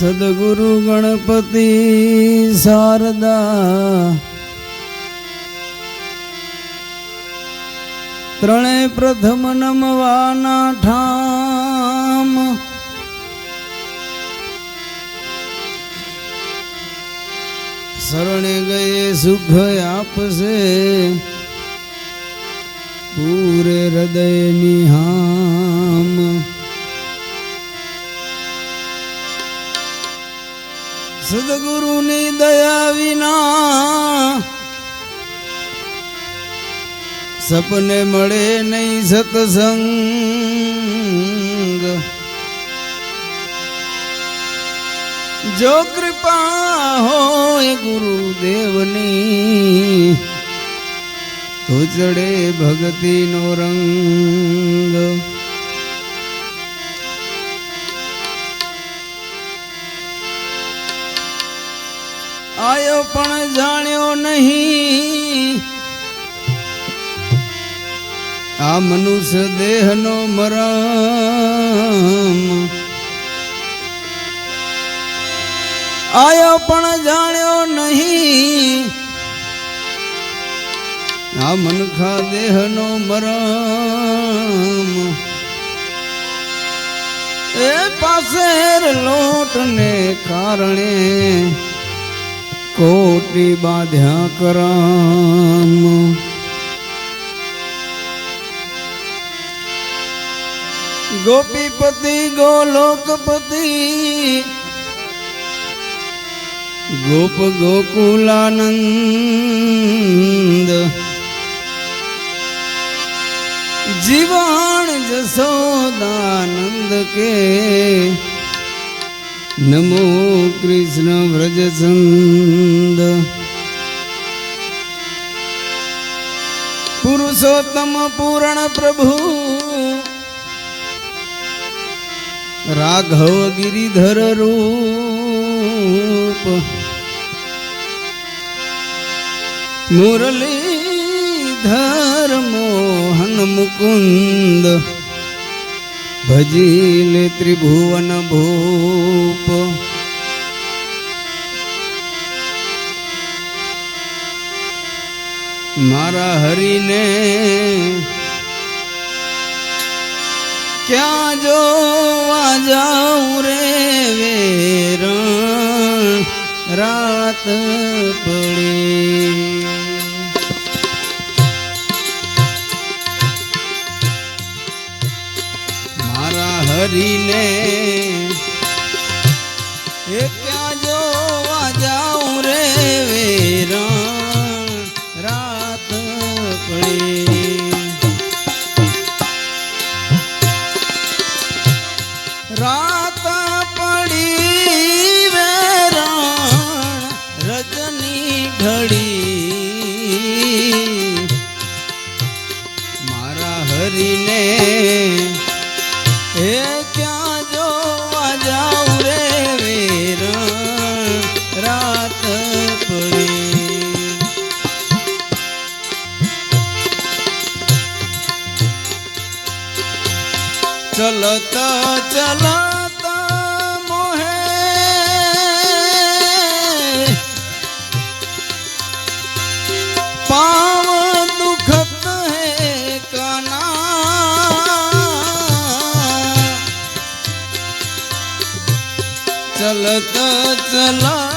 સદગુરુ ગણપતિ શારદા. ત્રણે પ્રથમ નમવાના ઠામ. શરણે ગયે સુખ આપશે. પૂરે હૃદય નિહામ સદગુરુની દયા વિના સપને મળે નહીં સતસંગ. જો કૃપા હોય ગુરુદેવની, તો ચડે ભક્તિનો રંગ. આયો પણ જાણ્યો નહીં. આ મનુષ્ય દેહનો મરમ. આયો પણ જાણ્યો નહીં. આ મનખા દેહનો મરમ. એ પાસેર લોટને કારણે કોટી બાંધ્યા કરામ. ગોપીપતિ ગોલોકપતિ ગોપ ગોકુલાનંદ. જીવાણ જસોદાનંદ કે નમો કૃષ્ણ વ્રજચંદ પુરુષોત્તમ પૂરણ પ્રભુ રાઘવ ગિરિધર રૂપ મુરલીધર મોહન મુકુંદ ભજીલે ત્રિભુવન ભૂપ. મારા હરિને ક્યાં જોવા જાઉં રે વેરણ? રાત પડી. હરીને એ ક્યાં જોવા જાઉં રે વેરણ? રાત પડી. રાત પડી વેરણ, રજની ઢળી મારા હરીને ચલત ચલત મોહે પાવ દુખત હે કાના ચલતા ચલત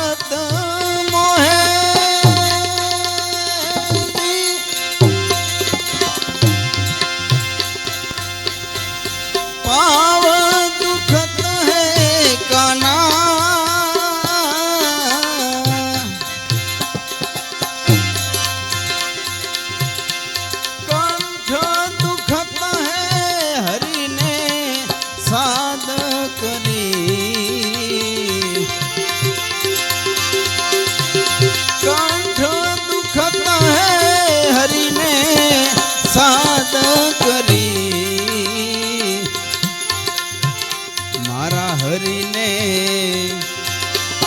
पाव दुखत है काना कंठ दुखत है हरि ने साध करी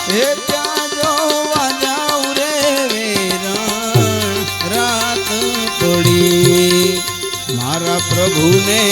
હે ત્યાં જોવા જાઉં રે વેરણ રાત પડી. મારા પ્રભુને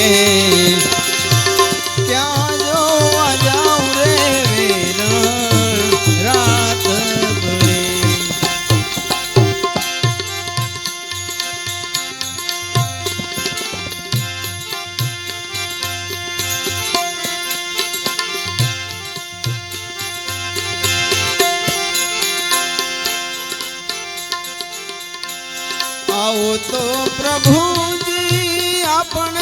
આવો તો પ્રભુજી આપણે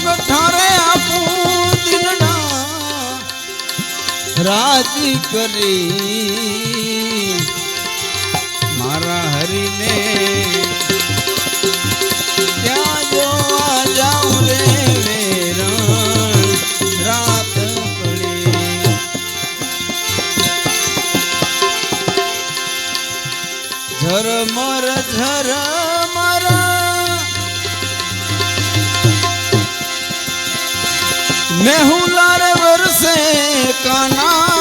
સોગઠારે આપું દિલડા રાજી કરી. મારા હરીને મેહુલાર વરસે કાના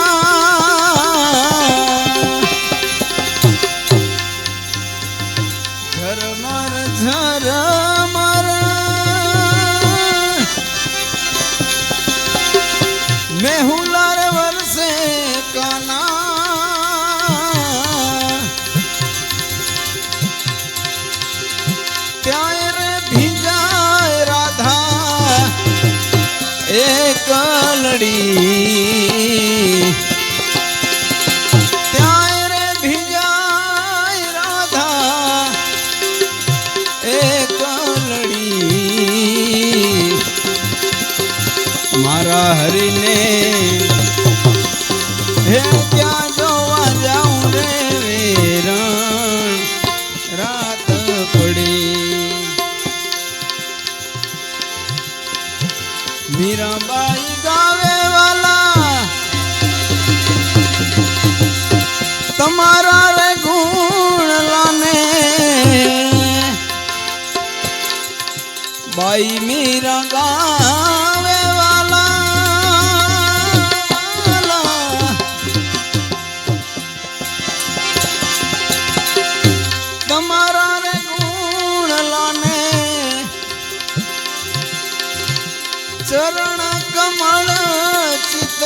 બાઈ મીરા ગાવે વાલા. તમારા રે ગુણ લાને ચરણ કમળ ચિત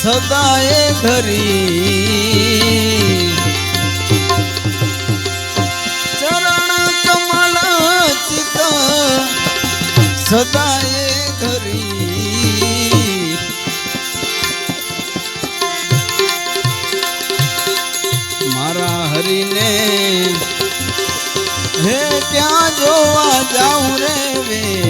સદાય ધરી. સદાય ધરી મારા હરીને હે ત્યાં જોવા જાઉં રે વેરણ